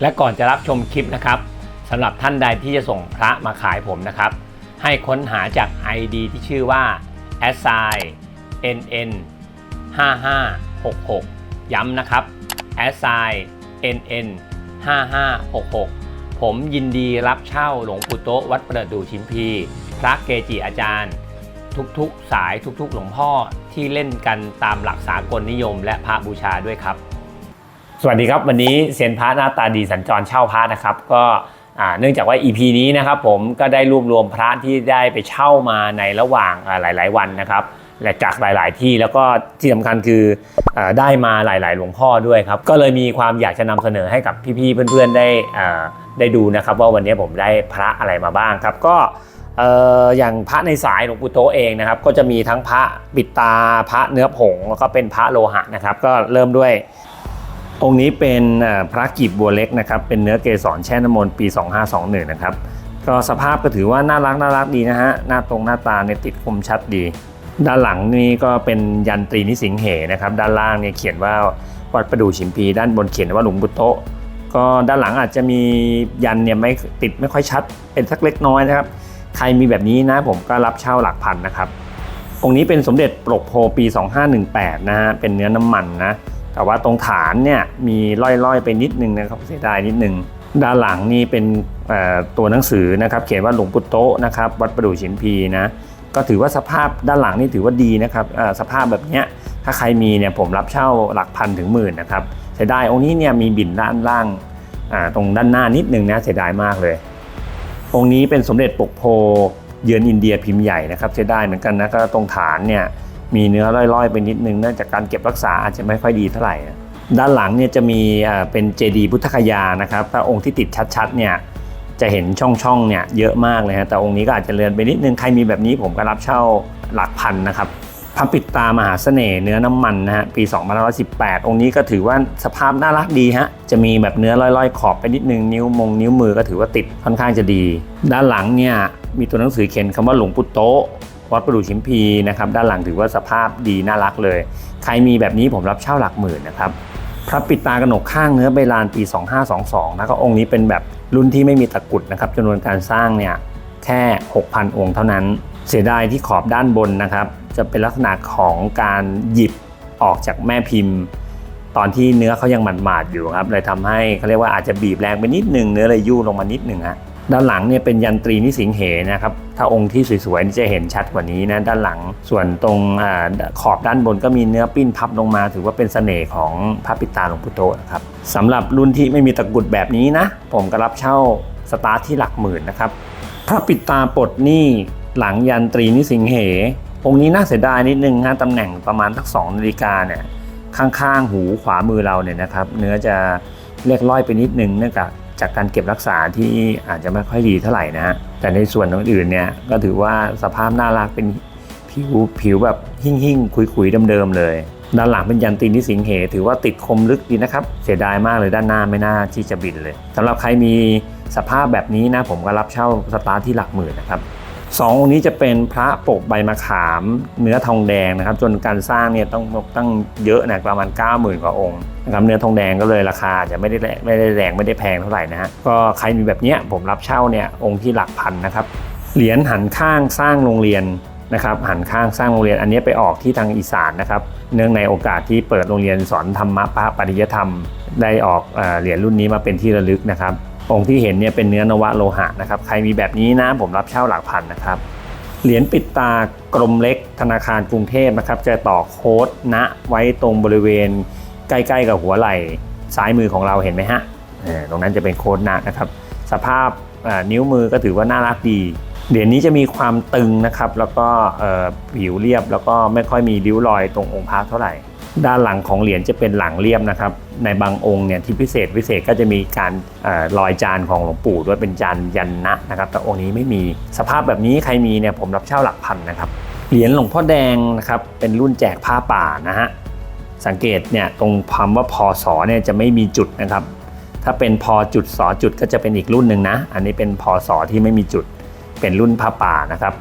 และก่อนจะรับชมคลิปนะครับสำหรับท่านใดที่จะส่งพระมาขายผมนะครับ ให้ค้นหาจาก ID ที่ชื่อว่า a s s i nn 5566 ย้ำนะครับ a s s i nn 5566 ผมยินดีรับเช่าหลวงปู่โตะวัดประดู่ชิมพี พระเกจิอาจารย์ ทุกๆสายทุกๆ หลวงพ่อที่เล่นกันตามหลักสากลนิยมและพระบูชาด้วยครับ สวัสดีครับ วันนี้เซียนพระหน้าตาดีสัญจรเช่าพระนะครับ ก็เนื่องจากว่า EP นี้นะครับผมก็ได้รวบรวมพระที่ได้ไปเช่ามาในระหว่างอ่าหลาย ๆ วันนะครับและจากหลาย ๆ ที่แล้วก็ที่สำคัญคืออได้มาหลาย ๆ หลวงพ่อด้วยครับ ก็เลยมีความอยากจะนำเสนอให้กับพี่ ๆ เพื่อน ๆ ได้ได้ดูนะครับ ว่าวันนี้ผมได้พระอะไรมาบ้างครับ ก็ออย่างพระในสายหลวงปู่โตเองนะครับ ก็จะมีทั้งพระปิดตาพระเนื้อผงแล้วก็เป็นพระโลหะนะครับ ก็เริ่มด้วย องค์นี้เป็นพระกีบบัวเล็กนะครับเป็นเนื้อเกสรแช่น้ำมนต์ปี 2521นะครับก็สภาพก็ถือว่าน่ารักน่ารักดีนะฮะหน้าตรงหน้าตาเนี่ยติดคมชัดดี ด้านหลังนี่ก็เป็นยันตรีนิสิงเหนะครับด้านล่างเนี่ยเขียนว่าวัดประดู่ชิมพี ด้านบนเขียนว่าหลวงปู่โตะก็ด้านหลังอาจจะมียันเนี่ยไม่ติดไม่ค่อยชัด เป็นสักเล็กน้อยนะครับใครมีแบบนี้นะผมก็รับเช่าหลักพันนะครับองค์นี้เป็นสมเด็จปลกโพปี 2518นะฮะเป็นเนื้อน้ำมันนะ แต่ว่าตรงฐานเนี่ยมีล่อยๆไปนิดนึงนะครับเสียดายนิดนึงด้านหลังนี่เป็นตัวหนังสือนะครับ เขียนว่าหลวงปู่โตะนะครับวัดประดู่ชิมพีนะก็ถือว่าสภาพด้านหลังนี่ถือว่าดีนะครับสภาพแบบเนี้ยถ้าใครมีเนี่ยผมรับเช่าหลักพันถึงหมื่นนะครับเสียดายองค์นี้เนี่ยมีบินด้านล่างตรงด้านหน้านิดนึงนะเสียดายมากเลย องค์นี้เป็นสมเด็จปกโพเยือนอินเดียพิมพ์ใหญ่นะครับเสียดายเหมือนกันนะก็ตรงฐานเนี่ย มีเนื้อร่อยๆไปนิดนึงเนื่องจากการเก็บรักษาอาจจะไม่ค่อยดีเท่าไหร่ ด้านหลังเนี่ยจะมีเป็นเจดีย์พุทธคยานะครับถ้าองค์ที่ติดชัดๆเนี่ยจะเห็นช่องๆเนี่ยเยอะมากเลยฮะแต่องค์นี้ก็อาจจะเลือนไปนิดนึงใครมีแบบนี้ผมก็รับเช่าหลักพันนะครับพระปิดตามหาเสน่ห์เนื้อน้ำมันนะฮะปี2518 องค์นี้ก็ถือว่าสภาพน่ารักดีฮะจะมีแบบเนื้อล่อยๆ ขอบไปนิดนึงนิ้วมงนิ้วมือก็ถือว่าติดค่อนข้างจะดี ด้านหลังเนี่ยมีตัวหนังสือเขียนคำว่าหลวงปู่โต วัดประดู่ชิมพีนะครับด้านหลังถือว่าสภาพดีน่ารักเลย ใครมีแบบนี้ผมรับเช่าหลักหมื่นนะครับพระปิดตากระหนกข้างเนื้อใบลานปี 2522นะก็องค์นี้เป็นแบบรุ่นที่ไม่มีตะกุดนะครับจำนวนการสร้างเนี่ยแค่ 6,000 องค์เท่านั้น เสียดายที่ขอบด้านบนนะครับ จะเป็นลักษณะของการหยิบออกจากแม่พิมพ์ ตอนที่เนื้อเขายังหมาดๆอยู่ครับเลยทำให้เขาเรียกว่าอาจจะบีบแรงไปนิดนึงเนื้อเลยยู่ลงมานิดนึงฮะ ด้านหลังเนี่ยเป็นยันตรีนิสิงเหนะครับ ถ้าองค์ที่สวยๆนี่จะเห็นชัดกว่านี้นะด้านหลัง ส่วนตรงอขอบด้านบนก็มีเนื้อปิ้นพับลงมา ถือว่าเป็นเสน่ห์ของพระปิตาหลวงพุโตนะครับสำหรับรุ่นที่ไม่มีตะกุดแบบนี้นะ ผมก็รับเช่าสตาร์ทที่หลักหมื่นนะครับ พระปิตาปลดหนี้หลังยันตรีนิสิงเห องค์นี้น่าเสียดายนิดนึงฮะตำแหน่งประมาณสักสองนาฬิกาเนี่ยข้างๆ หูขวามือเราเนี่ยนะครับ เนื้อจะเรียกร้อยไปนิดนึงเนื่องจาก จากการเก็บรักษาที่อาจจะไม่ค่อยดีเท่าไหร่นะฮะแต่ในส่วนอื่นเนี่ยก็ถือว่าสภาพน่ารักเป็นผิวผิวแบบหิ่งๆคุยๆเดิมๆเลย ด้านหลังเป็นยันตีนิสิงเหถือว่าติดคมลึกดีนะครับ เสียดายมากเลยด้านหน้าไม่น่าที่จะบินเลยสำหรับใครมีสภาพแบบนี้นะผมก็รับเช่าสตาร์ทที่หลักหมื่นนะครับ สององค์นี้จะเป็นพระปกใบมะขามเนื้อทองแดงนะครับ จนการสร้างเนี่ยต้องตั้งเยอะนะประมาณ 90,000 กว่าองค์นะครับเนื้อทองแดงก็เลยราคาจะไม่ได้ไม่ได้แรงไม่ได้แพงเท่าไหร่นะฮะก็ใครมีแบบเนี้ยผมรับเช่าเนี่ยองค์ที่หลักพันนะครับเหรียญหันข้างสร้างโรงเรียนนะครับหันข้างสร้างโรงเรียนอันนี้ไปออกที่ทางอีสานนะครับ เนื่องในโอกาสที่เปิดโรงเรียนสอนธรรมะพระปริยธรรม ได้ออกเหรียญรุ่นนี้มาเป็นที่ระลึกนะครับ องค์ที่เห็นเนี่ยเป็นเนื้อนวะโลหะนะครับใครมีแบบนี้นะผมรับเช่าหลักพันนะครับเหรียญปิดตากลมเล็กธนาคารกรุงเทพนะครับจะต่อโค้ดณไว้ตรงบริเวณใกล้ๆกับหัวไหล่ซ้ายมือของเราเห็นไหมฮะตรงนั้นจะเป็นโค้ดณนะครับ สภาพนิ้วมือก็ถือว่าน่ารักดีเหรียญนี้จะมีความตึงนะครับ แล้วก็ผิวเรียบแล้วก็ไม่ค่อยมีริ้วรอยตรงองค์พระเท่าไหร่ ด้านหลังของเหรียญจะเป็นหลังเรียบนะครับ ในบางองค์เนี่ยที่พิเศษพิเศษก็จะมีการเออรอยจานของหลวงปู่ด้วยเป็นจานยันนะนะครับแต่องค์นี้ไม่มีสภาพแบบนี้ใครมีเนี่ยผมรับเช่าหลักพันนะครับเหรียญหลวงพ่อแดงนะครับเป็นรุ่นแจกผ้าป่านะฮะสังเกตเนี่ยตรงคำว่าพอสอเนี่ยจะไม่มีจุดนะครับ ถ้าเป็นพอจุดสอจุดก็จะเป็นอีกรุ่นหนึ่งนะ อันนี้เป็นพอสอที่ไม่มีจุดเป็นรุ่นผ้าป่านะครับ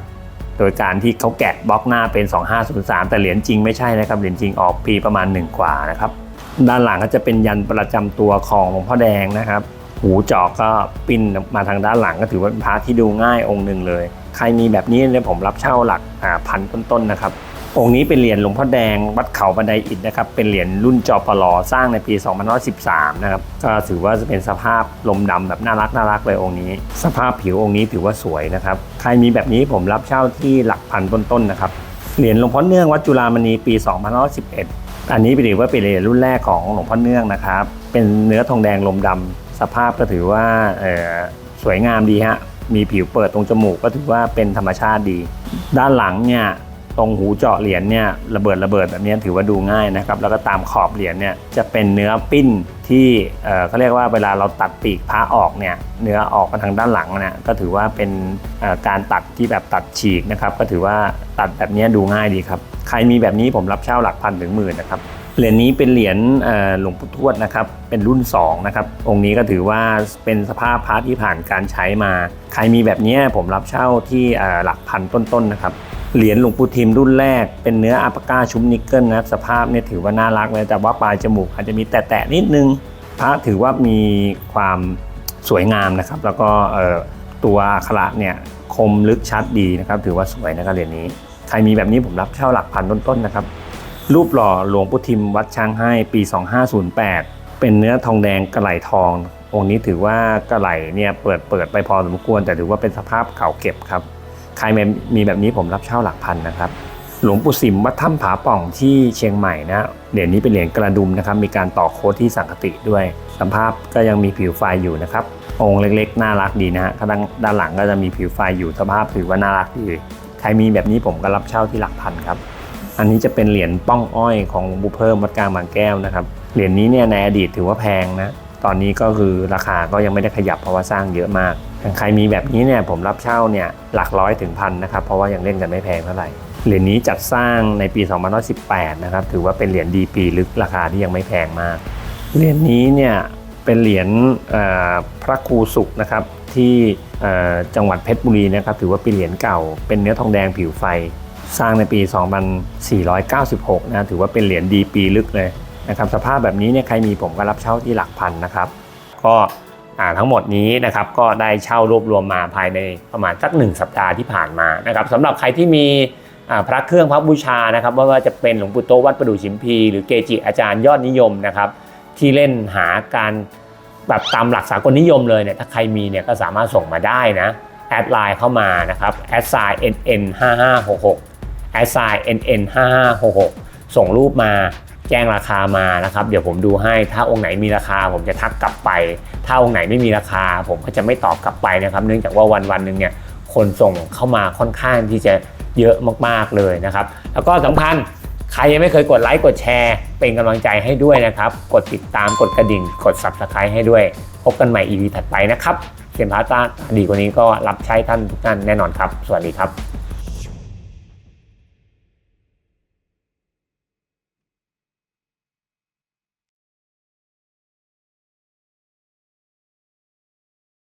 โดยการที่เขาแกะบล็อกหน้าเป็น 2503 แต่เหรียญจริงไม่ใช่นะครับเหรียญจริงออกปีประมาณ 1 กว่านะครับด้านหลังก็จะเป็นยันประจำตัวของหลวงพ่อแดงนะครับ หูจอกก็ปิ้นมาทางด้านหลังก็ถือว่าเป็นพระที่ดูง่ายองค์หนึ่งเลย ใครมีแบบนี้เนี่ยผมรับเช่าหลักพันต้นๆนะครับ องค์นี้เป็นเหรียญหลวงพ่อแดงวัดเขาบันไดอิฐนะครับ เป็นเหรียญรุ่นจอปลอสร้างในปี 2513 นะครับ ก็ถือว่าจะเป็นสภาพลมดำแบบน่ารักน่ารักเลยองค์นี้ สภาพผิวองค์นี้ถือว่าสวยนะครับ ใครมีแบบนี้ผมรับเช่าที่หลักพันต้นๆนะครับ เหรียญหลวงพ่อเนื่องวัดจุฬามณีปี 2511 อันนี้ถือว่าเป็นเหรียญรุ่นแรกของหลวงพ่อเนื่องนะครับ เป็นเนื้อทองแดงลมดำสภาพก็ถือว่าสวยงามดีฮะ มีผิวเปิดตรงจมูกก็ถือว่าเป็นธรรมชาติดี ด้านหลังเนี่ย ตรงหูเจาะเหรียญเนี่ยระเบิดระเบิดแบบนี้ถือว่าดูง่ายนะครับแล้วก็ตามขอบเหรียญเนี่ยจะเป็นเนื้อปิ้นที่เขาเรียกว่าเวลาเราตัดปีกพระออกเนี่ยเนื้อออกมาทางด้านหลังเนี่ยก็ถือว่าเป็นการตัดที่แบบตัดฉีกนะครับก็ถือว่าตัดแบบนี้ดูง่ายดีครับใครมีแบบนี้ผมรับเช่าหลักพันถึงหมื่นนะครับเหรียญนี้เป็นเหรียญหลวงปู่ทวดนะครับเป็นรุ่น2นะครับองค์นี้ก็ถือว่าเป็นสภาพพระที่ผ่านการใช้มา ใครมีแบบนี้ผมรับเช่าที่หลักพันต้นๆนะครับ เหรียญหลวงปู่ทิมรุ่นแรกเป็นเนื้ออัปากาชุบนิกเกิลนะครับสภาพเนี่ยถือว่าน่ารักเลยแต่ว่าปลายจมูกอาจจะมีแตะๆนิดนึง พระถือว่ามีความสวยงามนะครับ แล้วก็ตัวอักขระเนี่ยคมลึกชัดดีนะครับ ถือว่าสวยนะครับเหรียญนี้ ใครมีแบบนี้ผมรับเช่าหลักพันต้นๆนะครับ รูปหล่อหลวงปู่ทิมวัดช้างให้ปี 2508 เป็นเนื้อทองแดงกระไหลทององค์นี้ถือว่ากระไหลเนี่ยเปิดเปิดไปพอสมควร แต่ถือว่าเป็นสภาพเก่าเก็บครับ ใครมีแบบนี้ผมรับเช่าหลักพันนะครับ หลวงปู่สิมวัดถ้ำผาป่องที่เชียงใหม่นะเหรียญนี้เป็นเหรียญกระดุมนะครับ มีการต่อโค้ดที่สังคติด้วยสภาพก็ยังมีผิวไฟอยู่นะครับ องค์เล็กๆ น่ารักดีนะฮะข้งด้านหลังก็จะมีผิวไฟอยู่สภาพถือว่าน่ารักดีใครมีแบบนี้ผมก็รับเช่าที่หลักพันครับอันนี้จะเป็นเหรียญป้องอ้อยของหลวงบุเพิ่มวัดกลางบางแก้วนะครับ เหรียญนี้เนี่ยในอดีตถือว่าแพงนะ ตอนนี้ก็คือราคาก็ยังไม่ได้ขยับเพราะว่าสร้างเยอะมาก ใครมีแบบนี้เนี่ยผมรับเช่าเนี่ยหลักร้อยถึงพันนะครับ เพราะว่ายังเล่นกันไม่แพงเท่าไหร่เหรียญนี้จัดสร้างในปี 2018 นะครับ ถือว่าเป็นเหรียญดีปีลึกราคาที่ยังไม่แพงมาก เหรียญนี้เนี่ยเป็นเหรียญพระครูสุขนะครับที่จังหวัดเพชรบุรีนะครับ ถือว่าเป็นเหรียญเก่า เป็นเนื้อทองแดงผิวไฟ สร้างในปี 2496 นะถือว่าเป็นเหรียญดีปีลึกเลยนะครับ สภาพแบบนี้เนี่ยใครมีผมก็รับเช่าที่หลักพันนะครับ ก็ ทั้งหมดนี้นะครับก็ได้เช่ารวบรวมมาภายในประมาณสักหนึ่งสัปดาห์ที่ผ่านมานะครับสำหรับใครที่มีพระเครื่องพระบูชานะครับไม่ว่าจะเป็นหลวงปู่โตวัดประดู่ชิมพี หรือเกจิอาจารย์ยอดนิยมนะครับที่เล่นหาการแบบตามหลักสากลนิยมเลยเนี่ยถ้าใครมีเนี่ยก็สามารถส่งมาได้นะแอดไลน์เข้ามานะครับแอดไซน์ nn 5566แอดไซน์ nn 5566ส่งรูปมา แจ้งราคามานะครับ เดี๋ยวผมดูให้ถ้าองค์ไหนมีราคา ผมจะทักกลับไป ถ้าองค์ไหนไม่มีราคา ผมก็จะไม่ตอบกลับไปนะครับ เนื่องจากว่าวันวันหนึ่งเนี่ยคนส่งเข้ามาค่อนข้างที่จะเยอะมากๆเลยนะครับ แล้วก็สำคัญใครยังไม่เคยกดไลค์กดแชร์ เป็นกำลังใจให้ด้วยนะครับ กดติดตามกดกระดิ่ง กด subscribe ให้ด้วย พบกันใหม่ EP ถัดไปนะครับเซียนพาร์ต้าดีกว่านี้ก็รับใช้ท่านทุกท่านแน่นอนครับ สวัสดีครับ